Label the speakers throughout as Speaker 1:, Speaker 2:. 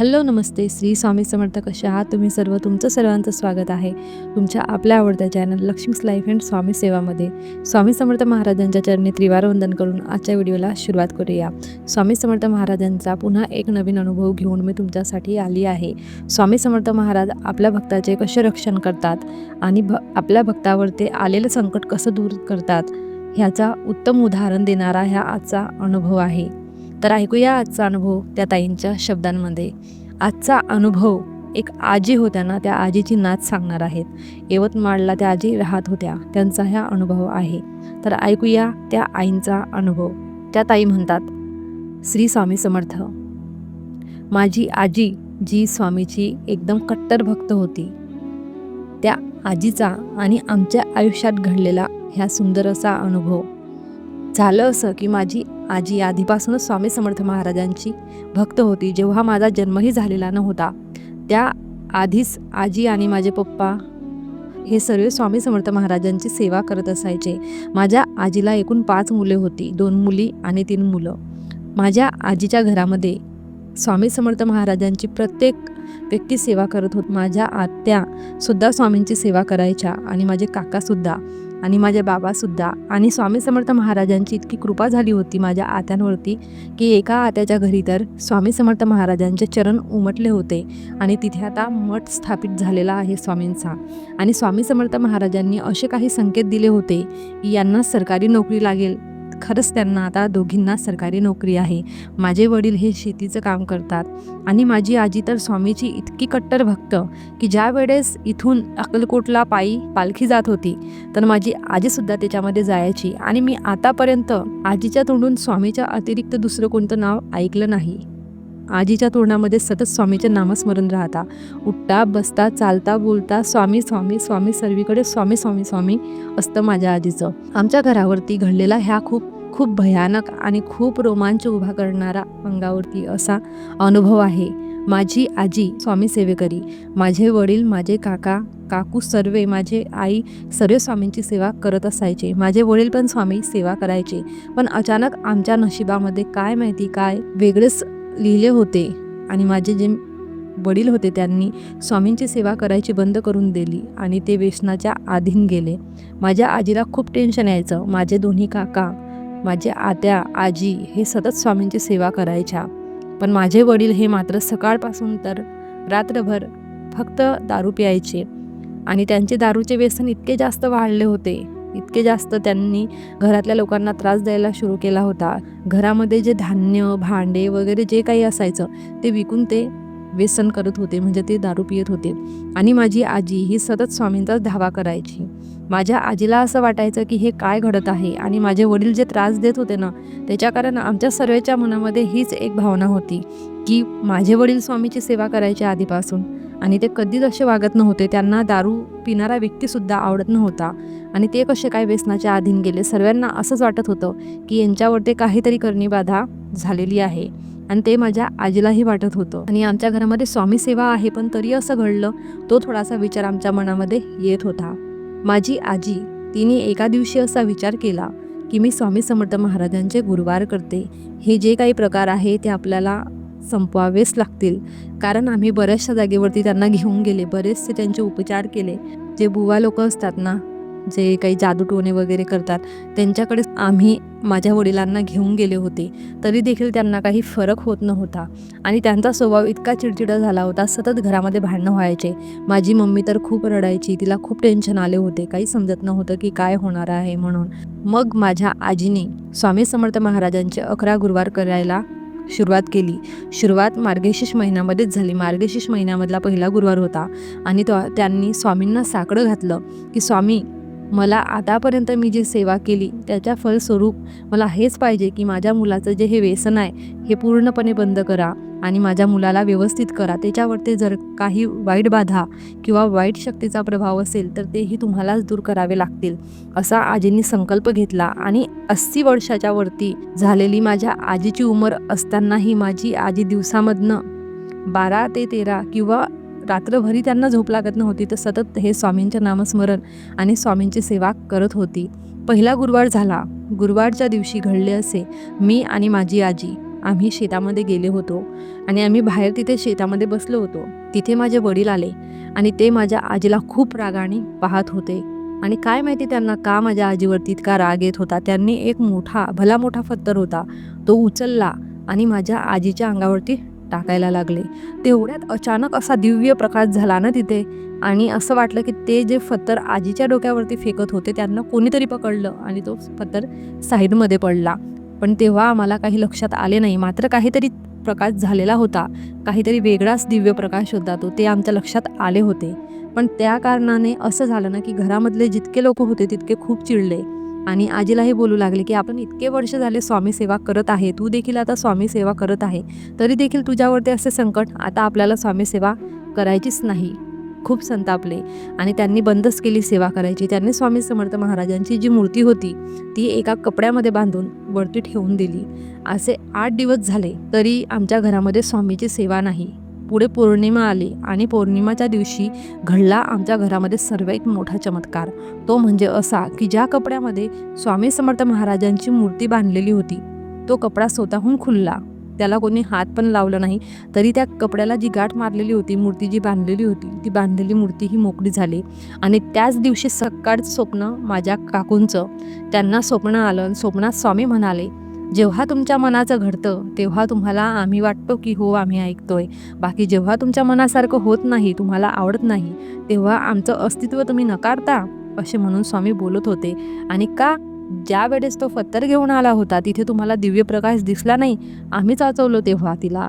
Speaker 1: Hello नमस्ते. श्री स्वामी समर्थ कसे आहात? तुम्ही सर्व तुमचं सर्वांचं स्वागत आहे तुमच्या आपल्या आवडत्या channel Lakshmi's life and Swami सेवामध्ये. स्वामी समर्थ महाराजांच्या चरणी त्रिवार वंदन करून आजच्या व्हिडिओला सुरुवात करूया. स्वामी समर्थ महाराजांचा पुन्हा एक नवीन अनुभव घेऊन मी तुमच्यासाठी आली आहे. स्वामी समर्थ महाराज आपल्या भक्ताचे कसे रक्षण करतात आणि भ आपल्या भक्तावर ते आलेलं संकट कसं दूर करतात ह्याचा उत्तम उदाहरण देणारा ह्या आजचा अनुभव आहे. तर ऐकूया आजचा अनुभव त्या ताईंच्या शब्दांमध्ये. आजचा अनुभव एक आजी होत्या ना त्या आजीची नाच सांगणार आहेत. यवतमाळला त्या आजी राहत होत्या. त्यांचा ह्या अनुभव आहे. तर ऐकूया त्या आईंचा अनुभव. त्या ताई म्हणतात श्री स्वामी समर्थ माझी आजी जी स्वामीची एकदम कट्टर भक्त होती त्या आजीचा आणि आमच्या आयुष्यात घडलेला ह्या सुंदर असा अनुभव. झालं असं की माझी आजी आधीपासूनच स्वामी समर्थ महाराजांची भक्त होती. जेव्हा माझा जन्मही झालेला नव्हता त्या आधीच आजी आणि माझे पप्पा हे सर्व स्वामी समर्थ महाराजांची सेवा करत असायचे. माझ्या आजीला एकूण पाच मुले होती दोन मुली आणि तीन मुलं. माझ्या आजीच्या घरामध्ये स्वामी समर्थ महाराजांची प्रत्येक व्यक्ती सेवा करत होत. माझ्या आत्यासुद्धा स्वामींची सेवा करायच्या आणि माझे काकासुद्धा आणि माझ्या बाबासुद्धा आणि स्वामी समर्थ महाराजांची इतकी कृपा झाली होती माझ्या आत्यांवरती की एका आत्याच्या घरी तर स्वामी समर्थ महाराजांचे चरण उमटले होते आणि तिथे आता मठ स्थापित झालेला आहे स्वामींचा. आणि स्वामी समर्थ महाराजांनी असे काही संकेत दिले होते की यांना सरकारी नोकरी लागेल खरंच त्यांना आता दोघींना सरकारी नोकरी आहे. माझे वडील हे शेतीचं काम करतात. आणि माझी आजी तर स्वामीची इतकी कट्टर भक्त की ज्या वेळेस इथून अक्कलकोटला पायी पालखी जात होती तर माझी आजीसुद्धा त्याच्यामध्ये जायची. आणि मी आतापर्यंत आजीच्या तोंडून स्वामीच्या अतिरिक्त दुसरं कोणतं नाव ऐकलं नाही. आजीच्या तोंडामध्ये सतत स्वामीचे नामस्मरण राहता. उठता बसता चालता बोलता स्वामी स्वामी स्वामी सर्वीकडे स्वामी स्वामी स्वामी असतं माझ्या आजीचं. आमच्या घरावरती घडलेला ह्या खूप खूप भयानक आणि खूप रोमांच उभा करणारा अंगावरती असा अनुभव आहे. माझी आजी स्वामी सेवेकरी माझे वडील माझे काका काकू सर्वे माझे आई सर्व स्वामींची सेवा करत असायचे. माझे वडील पण स्वामी सेवा करायचे. पण अचानक आमच्या नशिबामध्ये काय माहिती काय वेगळेच लिहिले होते आणि माझे जे वडील होते त्यांनी स्वामींची सेवा करायची बंद करून दिली आणि ते व्यसनाच्या आधीन गेले. माझ्या आजीला खूप टेन्शन यायचं. माझे दोन्ही काका माझे आत्या आजी हे सतत स्वामींची सेवा करायच्या. पण माझे वडील हे मात्र सकाळपासून तर रात्रभर फक्त दारू प्यायचे आणि त्यांचे दारूचे व्यसन इतके जास्त वाढले होते. इतके जास्त त्यांनी घरातल्या लोकांना त्रास द्यायला सुरू केला होता. घरामध्ये जे धान्य भांडे वगैरे जे काही असायचं ते विकून ते व्यसन करत होते म्हणजे ते दारू पियत होते. आणि माझी आजी ही सतत स्वामींचाच धावा करायची. माझ्या आजीला असं वाटायचं की हे काय घडत आहे आणि माझे वडील जे त्रास देत होते ना त्याच्या कारण आमच्या सर्वेच्या मनामध्ये हीच एक भावना होती. की माझे वडील स्वामीची सेवा करायचे आधीपासून. आणि ते कधीच असे वागत नव्हते. त्यांना दारू पिणारा व्यक्तीसुद्धा आवडत नव्हता. आणि ते कसे काय व्यसनाच्या अधीन गेले? सर्वांना असंच वाटत होतं की यांच्यावरती काहीतरी काहीतरी करणीबाधा झालेली आहे. आणि ते माझ्या आजीलाही वाटत होतं. आणि आमच्या घरामध्ये स्वामी सेवा आहे पण तरी असं घडलं तो थोडासा विचार आमच्या मनामध्ये येत होता. माझी आजी तिने एका दिवशी असा विचार केला की मी स्वामी समर्थ महाराजांचे गुरुवार करते. हे जे काही प्रकार आहे ते आपल्याला संपवावेच लागतील. कारण आम्ही बऱ्याचशा जागेवरती त्यांना घेऊन गेले. बरेचसे त्यांचे उपचार केले. जे बुवा लोक असतात ना जे काही जादूटोणे वगैरे करतात त्यांच्याकडे आम्ही माझ्या वडिलांना घेऊन गेले होते. तरी देखील त्यांना काही फरक होत नव्हता. आणि त्यांचा स्वभाव इतका चिडचिडा झाला होता सतत घरामध्ये भांडणं व्हायचे. माझी मम्मी तर खूप रडायची तिला खूप टेन्शन आले होते. काही समजत नव्हतं की काय होणार आहे म्हणून. मग माझ्या आजीने स्वामी समर्थ महाराजांचे अकरा गुरुवार करायला सुरुवात केली. सुरुवात मार्गशीर्ष महिन्यामध्येच झाली. मार्गशीर्ष महिन्यामधला पहिला गुरुवार होता आणि तो त्यांनी स्वामींना साकडं घातलं की स्वामी मला आतापर्यंत मी जी सेवा केली त्याच्या फलस्वरूप मला हेच पाहिजे की माझ्या मुलाचं जे हे व्यसन आहे हे पूर्णपणे बंद करा. आणि माझ्या मुलाला व्यवस्थित करा. त्याच्यावरती जर काही वाईट बाधा किंवा वाईट शक्तीचा प्रभाव असेल तर तेही तुम्हालाच दूर करावे लागतील असा आजींनी संकल्प घेतला. आणि अस्सी वर्षाच्या वरती झालेली माझ्या आजीची उमर असतानाही माझी आजी दिवसामधनं बारा ते तेरा किंवा रात्रभरी त्यांना झोप लागत नव्हती तर सतत हे स्वामींचं नामस्मरण आणि स्वामींची सेवा करत होती. पहिला गुरुवार झाला. गुरुवारच्या दिवशी घडले असे मी आणि माझी आजी. आम्ही शेतामध्ये गेले होतो आणि आम्ही बाहेर तिथे शेतामध्ये बसलो होतो. तिथे माझे वडील आले आणि ते माझ्या आजीला खूप रागाने पाहत होते. आणि काय माहिती त्यांना का माझ्या आजीवरती इतका राग येत होता? त्यांनी एक मोठा भला मोठा पत्थर होता. तो उचलला आणि माझ्या आजीच्या अंगावरती टाकायला लागले. तेवढ्यात अचानक असा दिव्य प्रकाश झाला ना तिथे. आणि असं वाटलं की ते जे फत्तर आजीच्या डोक्यावरती फेकत होते त्यांना कोणीतरी पकडलं आणि तो फत्तर साईडमध्ये पडला. पण तेव्हा आम्हाला काही लक्षात आले नाही. मात्र काहीतरी प्रकाश झालेला होता. काहीतरी वेगळाच दिव्य प्रकाश होता तो. ते आमच्या लक्षात आले होते. पण त्या कारणाने असं झालं ना की घरामधले जितके लोक होते तितके खूप चिडले. आणि आजीलाही बोलू लागले की आपण इतके वर्ष झाले स्वामी सेवा करत आहे. तू देखील आता स्वामी सेवा करत आहे. तरी देखील तुझ्यावरती असे संकट आता आपल्याला स्वामी सेवा करायचीच नाही. खूप संतापले आणि त्यांनी बंदच केली सेवा करायची. त्यांनी स्वामी समर्थ महाराजांची जी मूर्ती होती ती एका कपड्यामध्ये बांधून वरती ठेवून दिली. असे आठ दिवस झाले तरी आमच्या घरामध्ये स्वामीची सेवा नाही. पुढे पौर्णिमा आली आणि पौर्णिमाच्या दिवशी घडला आमच्या घरामध्ये सर्वात मोठा चमत्कार. तो म्हणजे असा की ज्या कपड्यामध्ये स्वामी समर्थ महाराजांची मूर्ती बांधलेली होती तो कपडा स्वतःहून खुलला. त्याला कोणी हात पण लावला नाही. तरी त्या कपड्याला जी गाठ मारलेली होती मूर्ती जी बांधलेली होती ती बांधलेली मूर्ती ही मोकळी झाली. आणि त्याच दिवशी सकाळचं स्वप्न माझ्या काकूंचं त्यांना स्वप्न आलं आणि स्वप्नात स्वामी म्हणाले जेव्हा तुमच्या मनाचं घडतं तेव्हा तुम्हाला आम्ही वाटतो की हो आम्ही ऐकतोय. बाकी जेव्हा तुमच्या मनासारखं होत नाही तुम्हाला आवडत नाही तेव्हा आमचं अस्तित्व तुम्ही नकारता असे म्हणून स्वामी बोलत होते. आणि का ज्या वेळेस तो फत्तर घेऊन आला होता तिथे तुम्हाला दिव्य प्रकाश दिसला नाही. आम्ही चाचवलो तेव्हा तिला.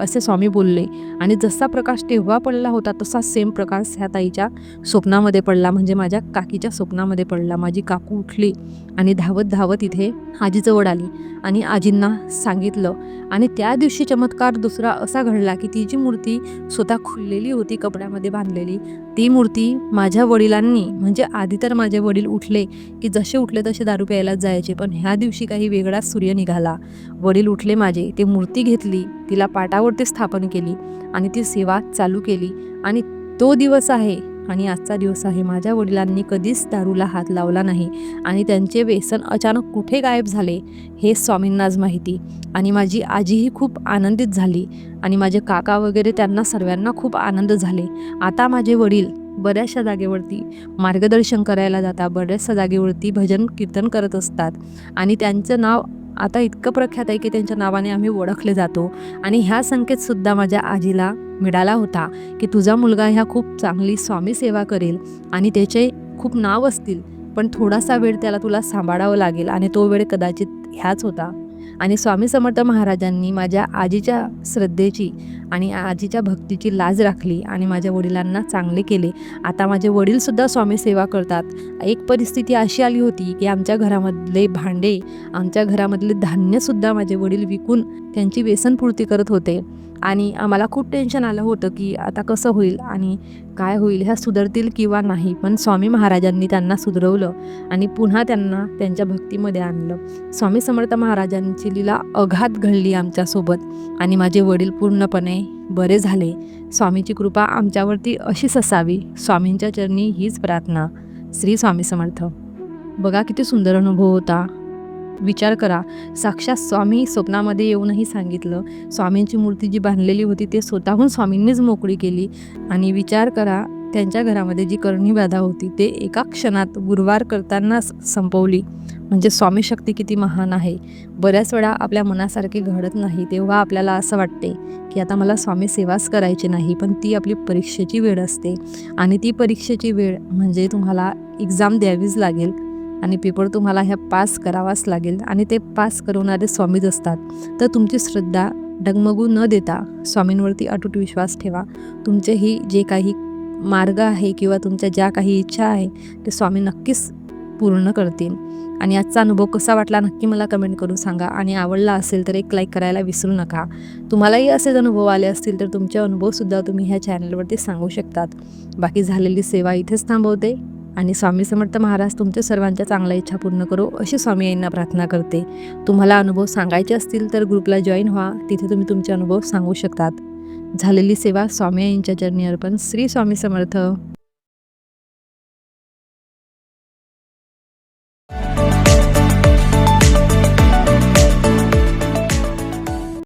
Speaker 1: असे स्वामी बोलले. आणि जसा प्रकाश तेव्हा पडला होता तसा सेम प्रकाश ह्या ताईच्या स्वप्नामध्ये पडला. म्हणजे माझ्या काकीच्या स्वप्नामध्ये पडला. माझी काकू उठली आणि धावत धावत इथे आजीजवळ आली. आणि आजींना सांगितलं आणि त्या दिवशी चमत्कार दुसरा असा घडला की ती जी मूर्ती स्वतः खुललेली होती कपड्यामध्ये बांधलेली ती मूर्ती माझ्या वडिलांनी म्हणजे आधी तर माझे वडील उठले की जसे उठले तसे दारू प्यायलाच जायचे पण ह्या दिवशी काही वेगळाच सूर्य निघाला. वडील उठले माझे ते मूर्ती घेतली तिला पाटावरती स्थापन केली आणि ती सेवा चालू केली आणि तो दिवस आहे आणि आजचा दिवस आहे. माझ्या वडिलांनी कधीच दारूला हात लावला नाही आणि त्यांचे व्यसन अचानक कुठे गायब झाले हे स्वामींनाच माहिती. आणि माझी आजीही खूप आनंदित झाली आणि माझे काका वगैरे त्यांना सर्वांना खूप आनंद झाले. आता माझे वडील बऱ्याचशा जागेवरती मार्गदर्शन करायला जातात बऱ्याचशा जागेवरती भजन कीर्तन करत असतात आणि त्यांचं नाव आता इतकं प्रख्यात आहे की त्यांच्या नावाने आम्ही ओळखले जातो. आणि ह्या संकेतसुद्धा माझ्या आजीला मिळाला होता की तुझा मुलगा ह्या खूप चांगली स्वामी सेवा करेल आणि त्याचे खूप नाव असतील पण थोडासा वेळ त्याला तुला सांभाळावं लागेल आणि तो वेळ कदाचित ह्याच होता. आणि स्वामी समर्थ महाराजांनी माझ्या आजीच्या श्रद्धेची आणि आजीच्या भक्तीची लाज राखली आणि माझ्या वडिलांना चांगले केले. आता माझे वडीलसुद्धा स्वामी सेवा करतात. एक परिस्थिती अशी आली होती की आमच्या घरामधले भांडे आमच्या घरामधले धान्यसुद्धा माझे वडील विकून त्यांची व्यसनपूर्ती करत होते. आणि आम्हाला खूप टेन्शन आलं होतं की आता कसं होईल आणि काय होईल ह्या सुधरतील किंवा नाही. पण स्वामी महाराजांनी त्यांना सुधरवलं आणि पुन्हा त्यांना त्यांच्या भक्तीमध्ये आणलं. स्वामी समर्थ महाराजांची लीला अघात घडली आमच्यासोबत आणि माझे वडील पूर्णपणे बरे झाले. स्वामीची कृपा आमच्यावरती अशीच असावी. स्वामींच्या चरणी हीच प्रार्थना. श्री स्वामी समर्थ. बघा किती सुंदर अनुभव होता. विचार करा. साक्षात स्वामी स्वप्नामध्ये येऊनही सांगितलं स्वामींची मूर्ती जी बांधलेली होती ते स्वतःहून स्वामींनीच मोकळी केली. आणि विचार करा त्यांच्या घरामध्ये जी करणी बाधा होती ते एका क्षणात गुरुवार करतानाच संपवली. म्हणजे स्वामी शक्ती किती महान आहे. बऱ्याच वेळा आपल्या मनासारखी घडत नाही तेव्हा आपल्याला असं वाटते की आता मला स्वामी सेवाच करायची नाही पण ती आपली परीक्षेची वेळ असते. आणि ती परीक्षेची वेळ म्हणजे तुम्हाला एक्झाम द्यावीच लागेल आणि पेपर तुम्हाला ह्या पास करावाच लागेल आणि ते पास करवणारे स्वामीच असतात. तर तुमची श्रद्धा डगमगू न देता स्वामींवरती अटूट विश्वास ठेवा. तुमचेही जे काही मार्ग आहे किंवा तुमच्या ज्या काही इच्छा आहे ते स्वामी नक्कीच पूर्ण करतील. आणि आजचा अनुभव कसा वाटला नक्की मला कमेंट करून सांगा. आणि आवडला असेल तर एक लाईक करायला विसरू नका. तुम्हालाही असेच अनुभव आले असतील तर तुमचे अनुभवसुद्धा तुम्ही ह्या चॅनलवरती सांगू शकतात. बाकी झालेली सेवा इथेच थांबवते. आणि स्वामी समर्थ महाराज तुमच्या सर्वांच्या चांगल्या इच्छा पूर्ण करो अशी स्वामी यांना प्रार्थना करते. तुम्हाला अनुभव सांगायचे असतील तर ग्रुपला जॉईन व्हा. तिथे तुम्ही तुमचे अनुभव सांगू शकतात. झालेली सेवा स्वामी यांच्या चरणी अर्पण श्री स्वामी समर्थ